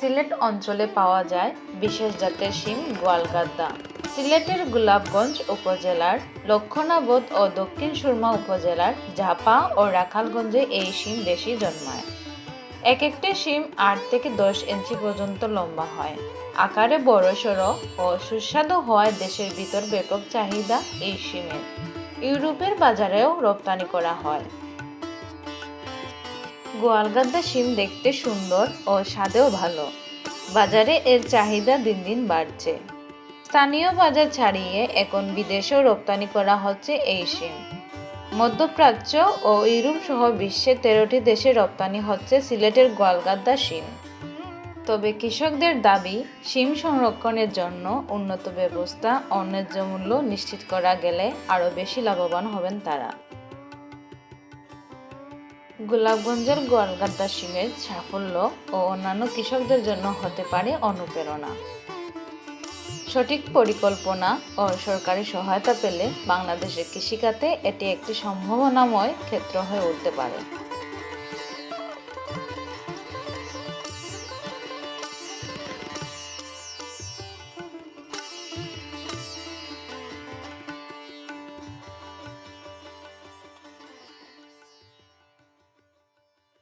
সিলেট অঞ্চলে পাওয়া যায় বিশেষ জাতের শিম গোয়ালগাদ্দা। সিলেটের গোলাপগঞ্জ উপজেলার লক্ষণাবোধ ও দক্ষিণ সুরমা উপজেলার ঝাপা ও রাখালগঞ্জে এই শিম বেশি জন্মায়। এক একটি শিম আট থেকে দশ ইঞ্চি পর্যন্ত লম্বা হয়। আকারে বড়সড় ও সুস্বাদু হওয়ায় দেশের ভিতর ব্যাপক চাহিদা এই শিমের। ইউরোপের বাজারেও রপ্তানি করা হয়। গোয়ালগাদ্দা শিম দেখতে সুন্দর ও স্বাদেও ভালো। বাজারে এর চাহিদা দিন দিন বাড়ছে। স্থানীয় বাজার ছাড়িয়ে এখন বিদেশেও রপ্তানি করা হচ্ছে এই শিম। মধ্যপ্রাচ্য ও ইউরোপ সহ বিশ্বের তেরোটি দেশে রপ্তানি হচ্ছে সিলেটের গোয়ালগাদ্দা শিম। তবে কৃষকদের দাবি, শিম সংরক্ষণের জন্য উন্নত ব্যবস্থা ও ন্যায্য মূল্য নিশ্চিত করা গেলে আরও বেশি লাভবান হবেন তারা। গোলাপগঞ্জের গোয়ালগাদ্দা সিমের সাফল্য ও অন্যান্য কৃষকদের জন্য হতে পারে অনুপ্রেরণা। সঠিক পরিকল্পনা ও সরকারি সহায়তা পেলে বাংলাদেশের কৃষিখাতে এটি একটি সম্ভাবনাময় ক্ষেত্র হয়ে উঠতে পারে।